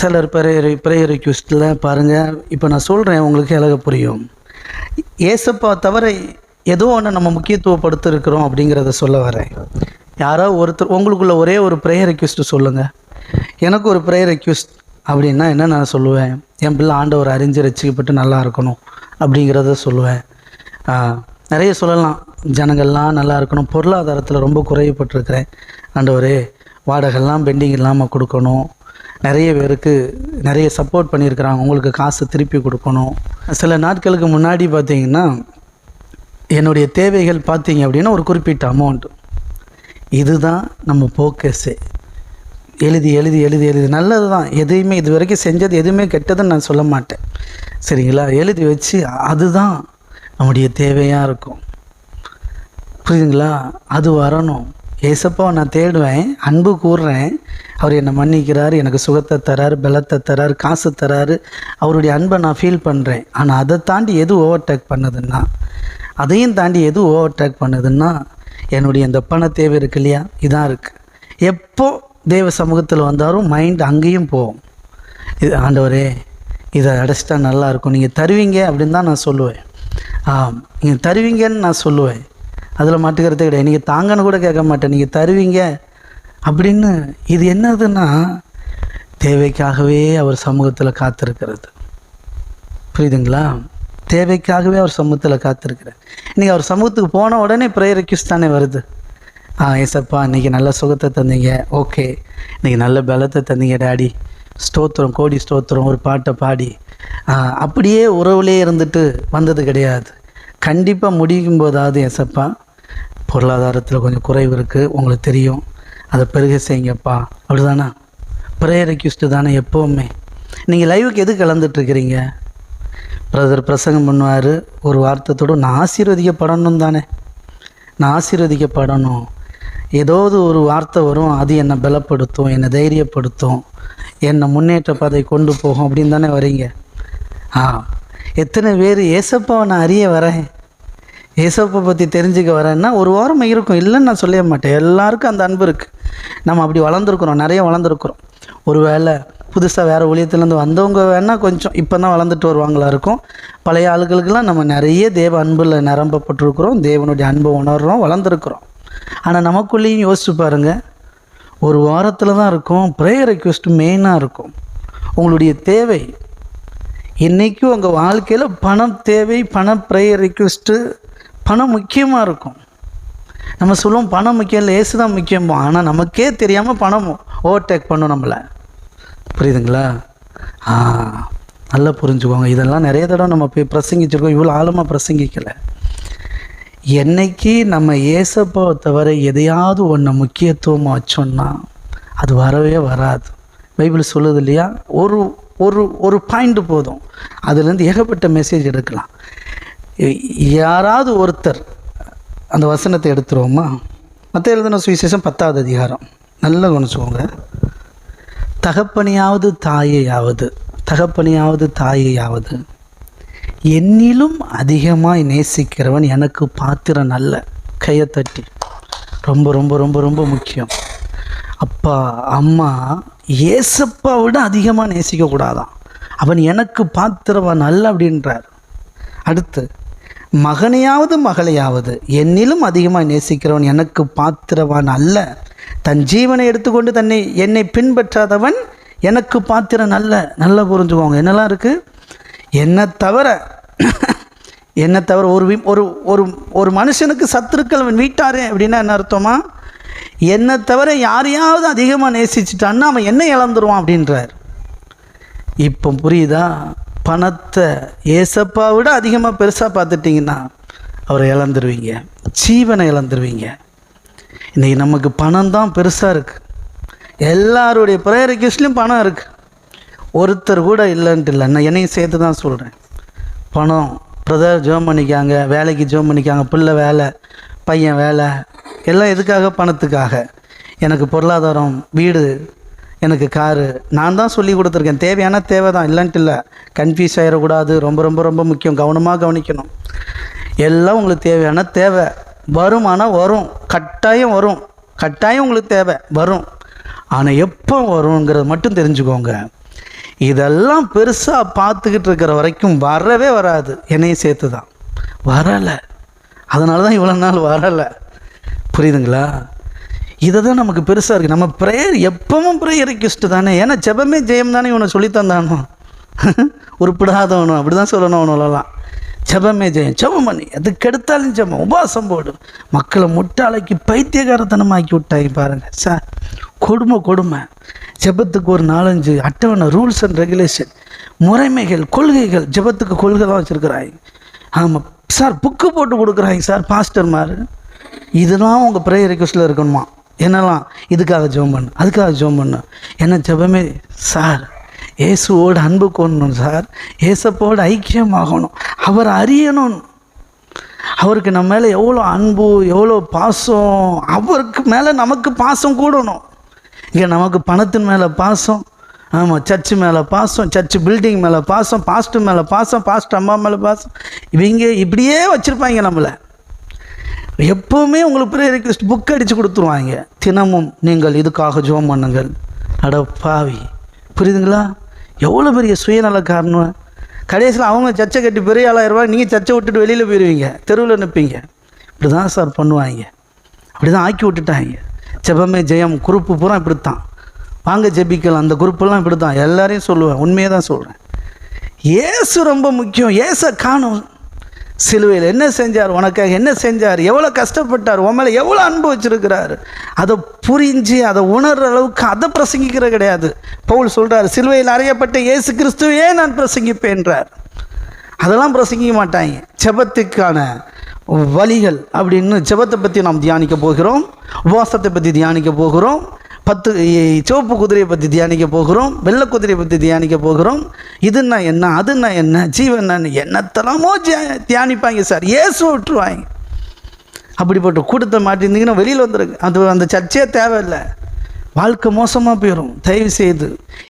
சிலர் prayer prayer ரிக்வெஸ்ட்டில் பாருங்கள் இப்போ நான் சொல்கிறேன் உங்களுக்கு எழக புரியும். ஏசப்பா தவிர ஏதோ ஒன்று நம்ம முக்கியத்துவப்படுத்திருக்கிறோம் அப்படிங்கிறத சொல்ல வரேன். யாரோ ஒருத்தர் உங்களுக்குள்ள ஒரே ஒரு ப்ரேயர் ரிக்வெஸ்ட்டு சொல்லுங்கள் எனக்கு ஒரு ப்ரேயர் ரிக்வெஸ்ட் அப்படின்னா என்ன நான் சொல்லுவேன்? என் பிள்ளை ஆண்டவர் அறிஞ்சு ரசிக்கப்பட்டு நல்லா இருக்கணும் அப்படிங்கிறத சொல்லுவேன். நிறைய சொல்லலாம். ஜனங்கள்லாம் நல்லா இருக்கணும். பொருளாதாரத்தில் ரொம்ப குறைவுபட்டிருக்கிறேன். ஆண்டவரே வாடகைலாம் பெண்டிங் இல்லாமல் கொடுக்கணும். நிறைய பேருக்கு நிறைய சப்போர்ட் பண்ணியிருக்கிறாங்க. உங்களுக்கு காசு திருப்பி கொடுக்கணும். சில நாட்களுக்கு முன்னாடி பார்த்திங்கன்னா என்னுடைய தேவைகள் பார்த்தீங்க அப்படின்னா ஒரு குறிப்பிட்ட அமௌண்ட் இதுதான் நம்ம போக்கஸே எழுதி எழுதி எழுதி எழுதி. நல்லது தான் எதையுமே இது வரைக்கும் செஞ்சது எதுவுமே கெட்டதுன்னு நான் சொல்ல மாட்டேன். சரிங்களா? எழுதி வச்சு அதுதான் நம்முடைய தேவையாக இருக்கும். புரியுதுங்களா? அது வரணும். ஏசப்பாவை நான் தேடுவேன் அன்பு கூறுறேன். அவர் என்னை மன்னிக்கிறார் எனக்கு சுகத்தை தராரு பலத்தை தராரு காசு தராரு. அவருடைய அன்பை நான் ஃபீல் பண்ணுறேன் ஆனால் அதை தாண்டி எது ஓவர்டேக் பண்ணுதுன்னா அதையும் தாண்டி எது ஓவர்டேக் பண்ணுதுன்னா என்னுடைய இந்த பண தேவை இருக்கு இல்லையா? இதான் இருக்குது எப்போ தேவ சமூகத்தில் வந்தாலும் மைண்ட் அங்கேயும் போகும். இது ஆண்டவரே இதை அடைச்சிட்டா நல்லாயிருக்கும் நீங்கள் தருவீங்க அப்படின்னு தான் நான் சொல்லுவேன். நீங்கள் தருவீங்கன்னு நான் சொல்லுவேன். அதில் மாட்டுக்கிறதே கிடையாது. நீங்கள் தாங்கன்னு கூட கேட்க மாட்டேன். நீங்கள் தருவீங்க அப்படின்னு. இது என்னதுன்னா தேவைக்காகவே அவர் சமூகத்தில் காத்திருக்கிறது. புரியுதுங்களா? தேவைக்காகவே அவர் சமூகத்தில் காத்திருக்கிறார். இன்றைக்கி அவர் சமூகத்துக்கு போன உடனே ப்ரேயர் ரெக்யூஸ் தானே வருது. ஆ ஏசப்பா இன்றைக்கி நல்ல சுகத்தை தந்தீங்க. ஓகே. இன்றைக்கி நல்ல பலத்தை தந்தீங்க டாடி. ஸ்தோத்திரம் கோடி ஸ்தோத்திரம் ஒரு பாட்டை பாடி. அப்படியே உறவுலே இருந்துட்டு வந்தது கிடையாது. கண்டிப்பாக முடிக்கும் போதாவது ஏசப்பா. பொருளாதாரத்தில் கொஞ்சம் குறைவு இருக்குது உங்களுக்கு தெரியும். அதை பெருக செய்யுங்கப்பா. அப்படிதானா? ப்ரேயர் ரெக்யூஸ்ட்டு தானே எப்போவுமே. நீங்கள் லைவுக்கு எது கலந்துட்டுருக்கிறீங்க? பிரதர் பிரசங்கம் பண்ணுவார். ஒரு வார்த்தத்தோடு நான் ஆசீர்வதிக்கப்படணும் தானே. நான் ஆசீர்வதிக்கப்படணும். ஏதாவது ஒரு வார்த்தை வரும். அது என்னை பலப்படுத்தும் என்னை தைரியப்படுத்தும். என்னை முன்னேற்ற பாதை கொண்டு போகும். அப்படின்னு தானே வரீங்க. ஆ. எத்தனை பேர் ஏசப்பாவை நான் அறிய வரேன். ஏசப்பை பற்றி தெரிஞ்சுக்க வரேன்னா ஒரு வாரம் இருக்கும். இல்லைன்னு நான் சொல்ல மாட்டேன். எல்லாருக்கும் அந்த அன்பு இருக்குது நம்ம அப்படி வளர்ந்துருக்குறோம். நிறைய வளர்ந்துருக்குறோம். ஒரு வேளை புதுசாக வேறு ஊழியத்துலேருந்து வந்தவங்க வேணால் கொஞ்சம் இப்போ தான் வளர்ந்துட்டு வருவாங்களா இருக்கும். பழைய ஆளுகளுக்கெல்லாம் நம்ம நிறைய தேவ அன்பில் நிரம்பப்பட்டிருக்கிறோம். தேவனுடைய அன்பை உணர்கிறோம் வளர்ந்துருக்குறோம். ஆனால் நமக்குள்ளேயும் யோசிச்சு பாருங்கள் ஒரு வாரத்தில் தான் இருக்கும் ப்ரேயர் ரெக்வெஸ்ட் மெயினாக இருக்கும். உங்களுடைய தேவை. இன்றைக்கும் உங்கள் வாழ்க்கையில் பணம் தேவை பண ப்ரேயர் ரிக்வெஸ்ட்டு பணம் முக்கியமாக இருக்கும். நம்ம சொல்லுவோம் பணம் முக்கியம் இல்லை ஏசு தான் முக்கியமோ. ஆனால் நமக்கே தெரியாமல் பணம் ஓவர்டேக் பண்ணும் நம்மளை. புரியுதுங்களா? ஆ நல்லா புரிஞ்சுக்கோங்க. இதெல்லாம் நிறைய தடவை நம்ம போய் பிரசங்கிச்சிருக்கோம். இவ்வளோ ஆழமாக பிரசங்கிக்கலை. என்னைக்கு நம்ம ஏசப்பாவை தவிர எதையாவது ஒன்று முக்கியத்துவமாக வச்சோன்னா அது வரவே வராது. பைபிள் சொல்லுது இல்லையா? ஒரு ஒரு ஒரு பாயிண்ட் போதும். அதுலேருந்து ஏகப்பட்ட மெசேஜ் எடுக்கலாம். யாராவது ஒருத்தர் அந்த வசனத்தை எடுத்துருவோமா? மற்ற எழுதின சுவிசேஷம் பத்தாவது அதிகாரம். நல்ல கவனிச்சுக்கோங்க. தகப்பனையாவது தாயையாவது தகப்பனையாவது தாயையாவது என்னிலும் அதிகமாய் நேசிக்கிறவன் எனக்கு பாத்திரம் நல்ல கையை தட்டி. ரொம்ப ரொம்ப ரொம்ப ரொம்ப முக்கியம். அப்பா அம்மா ஏசப்பா விட அதிகமாக நேசிக்கக்கூடாதான். அவன் எனக்கு பாத்திரவா நல்ல அப்படின்றார். அடுத்து மகனையாவது மகளையாவது. என்னிலும் அதிகமாக நேசிக்கிறவன் எனக்கு பாத்திரவான் அல்ல. தன் ஜீவனை எடுத்துக்கொண்டு தன்னை என்னை பின்பற்றாதவன் எனக்கு பாத்திரன் அல்ல. நல்லா புரிஞ்சுக்கோங்க. என்னெல்லாம் இருக்குது என்னை தவிர என்னை தவிர ஒரு வி- ஒரு ஒரு ஒரு மனுஷனுக்கு சத்துருக்கள் அவன் வீட்டாரே அப்படின்னா என்ன அர்த்தமா? என்னை தவிர யாரையாவது அதிகமாக நேசிச்சிட்டான்னா அவன் என்ன இழந்துருவான் அப்படின்றார். இப்போ புரியுதா? பணத்தை ஏசப்பா விட அதிகமாக பெருசாக பார்த்துட்டிங்கன்னா அவரை இழந்துருவீங்க. ஜீவனை இழந்துருவீங்க. இன்றைக்கி நமக்கு பணம் தான் பெருசாக இருக்குது எல்லாருடைய ப்ரேயர் ரிக்வெஸ்ட்லேயும் பணம் இருக்குது ஒருத்தர் கூட இல்லைன்ட்டு இல்லை. நான் என்னையும் சேர்த்து தான் சொல்கிறேன் பணம் பிரதர் ஜோம் பண்ணிக்காங்க வேலைக்கு ஜோம் பண்ணிக்காங்க பிள்ளை வேலை பையன் வேலை எல்லாம் எதுக்காக? பணத்துக்காக. எனக்கு பொருளாதாரம் வீடு எனக்கு காரு. நான் தான் சொல்லி கொடுத்துருக்கேன். தேவையான தேவை தான் இல்லைன்ட்டு இல்லை. கன்ஃபியூஸ் ஆகிடக்கூடாது ரொம்ப ரொம்ப ரொம்ப முக்கியம். கவனமாக கவனிக்கணும். எல்லாம் உங்களுக்கு தேவையான தேவை. வரும் ஆனால் வரும். கட்டாயம் வரும். கட்டாயம் உங்களுக்கு தேவை. வரும். ஆனால் எப்போ வருங்கிறது மட்டும் தெரிஞ்சுக்கோங்க. இதெல்லாம் பெருசாக பார்த்துக்கிட்டு இருக்கிற வரைக்கும் வரவே வராது. என்னையும் சேர்த்து தான் வரலை. அதனால தான் இவ்வளோ நாள் வரலை. புரியுதுங்களா? இதை தான் நமக்கு பெருசாக இருக்குது நம்ம ப்ரேயர் எப்பவும் ப்ரேயர் ரிக்வெஸ்ட் தானே. ஏன்னா ஜெபமே ஜெயம் தானே இவனை சொல்லித்தந்தானோ உருப்பிடாதவனும் அப்படி தான் சொல்லணும் அவனெல்லாம் ஜெபமே ஜெயம். ஜெபம் பண்ணி அதுக்கு எடுத்தாலும் ஜெபம். உபாசம் போடும் மக்களை முட்டாளைக்கு பைத்தியகாரத்தனமாக்கி விட்டாங்க பாருங்க. சார் கொடுமை கொடுமை. ஜெபத்துக்கு ஒரு நாலஞ்சு அட்டவணை ரூல்ஸ் அண்ட் ரெகுலேஷன் முறைமைகள் கொள்கைகள் ஜெபத்துக்கு கொள்கை தான் வச்சுருக்குறாங்க ஆமாம் சார் புக்கு போட்டு கொடுக்குறாங்க சார் பாஸ்டர் மாதிரி இதெல்லாம் உங்கள் ப்ரேயர் ரிக்வஸ்ட்டில் இருக்கணுமா? என்னெல்லாம்? இதுக்காக ஜோம் பண்ணு. அதுக்காக ஜோம் பண்ணு. என்ன ஜபமே? சார் இயேசுவோடு அன்பு கொள்ளணும் சார். ஏசப்போடு ஐக்கியமாகணும். அவர் அறியணும். அவருக்கு நம்ம மேலே எவ்வளோ அன்பு எவ்வளோ பாசம் அவருக்கு மேலே நமக்கு பாசம் கூடணும். இங்கே நமக்கு பணத்தின் மேலே பாசம். ஆமாம் சர்ச்சு மேலே பாசம் சர்ச்சு பில்டிங் மேலே பாசம் பாஸ்டர் மேலே பாசம் பாஸ்ட் அம்மா மேலே பாசம். இவங்க இப்படியே வச்சுருப்பாங்க நம்மளை. எப்போவுமே உங்களுக்கு ப்ரேயர் ரிக்வெஸ்ட் புக் அடித்து கொடுத்துருவாங்க. தினமும் நீங்கள் இதுக்காக ஜோம் பண்ணுங்கள். அட பாவி. புரியுதுங்களா? எவ்வளோ பெரிய சுயநல காரணம் கடைசியில் அவங்க சர்ச்சை கட்டி பெரிய ஆளாயிருவாங்க நீங்கள் சர்ச்சை விட்டுட்டு வெளியில் போயிடுவீங்க தெருவில் நிற்பீங்க இப்படி தான் சார் பண்ணுவாங்க. அப்படி தான் ஆக்கி விட்டுட்டாங்க. ஜெபமே ஜெயம். குரூப்பு பூரா இப்படி தான் வாங்க ஜெபிக்கலாம். அந்த குரூப்பெல்லாம் இப்படி தான் எல்லாரையும் சொல்லுவேன். உண்மையை தான் சொல்கிறேன் ஏசு ரொம்ப முக்கியம். ஏசை காணும். சிலுவையில் என்ன செஞ்சார்? உனக்காக என்ன செஞ்சார்? எவ்வளோ கஷ்டப்பட்டார்? உன் மேலே எவ்வளோ அனுபவிச்சிருக்கிறாரு அதை புரிஞ்சு அதை உணர்கிற அளவுக்கு அதை பிரசங்கிக்கிற கிடையாது. பவுல் சொல்கிறார் சிலுவையில் அறையப்பட்ட இயேசு கிறிஸ்துவையே நான் பிரசங்கிப்பேன்றார். அதெல்லாம் பிரசங்கிக்க மாட்டாங்க. செபத்துக்கான வழிகள் அப்படின்னு செபத்தை பற்றி நாம் தியானிக்க போகிறோம். உபவாசத்தை பற்றி தியானிக்க போகிறோம். பத்து சிவப்பு குதிரையை பற்றி தியானிக்க போகிறோம் வெள்ளை குதிரையை பற்றி தியானிக்க போகிறோம். இதுன்னா என்ன அதுன்னா என்ன ஜீவன் என்னத்தெல்லாமோ தியா- தியானிப்பாங்க சார். ஏசு விட்டுருவாங்க. அப்படிப்பட்ட கூட்டத்தை மாட்டிருந்தீங்கன்னா வெளியில் வந்துருக்கு அது அந்த சர்ச்சே தேவையில்லை. வாழ்க்கை மோசமாக போயிடும் தயவு செய்து.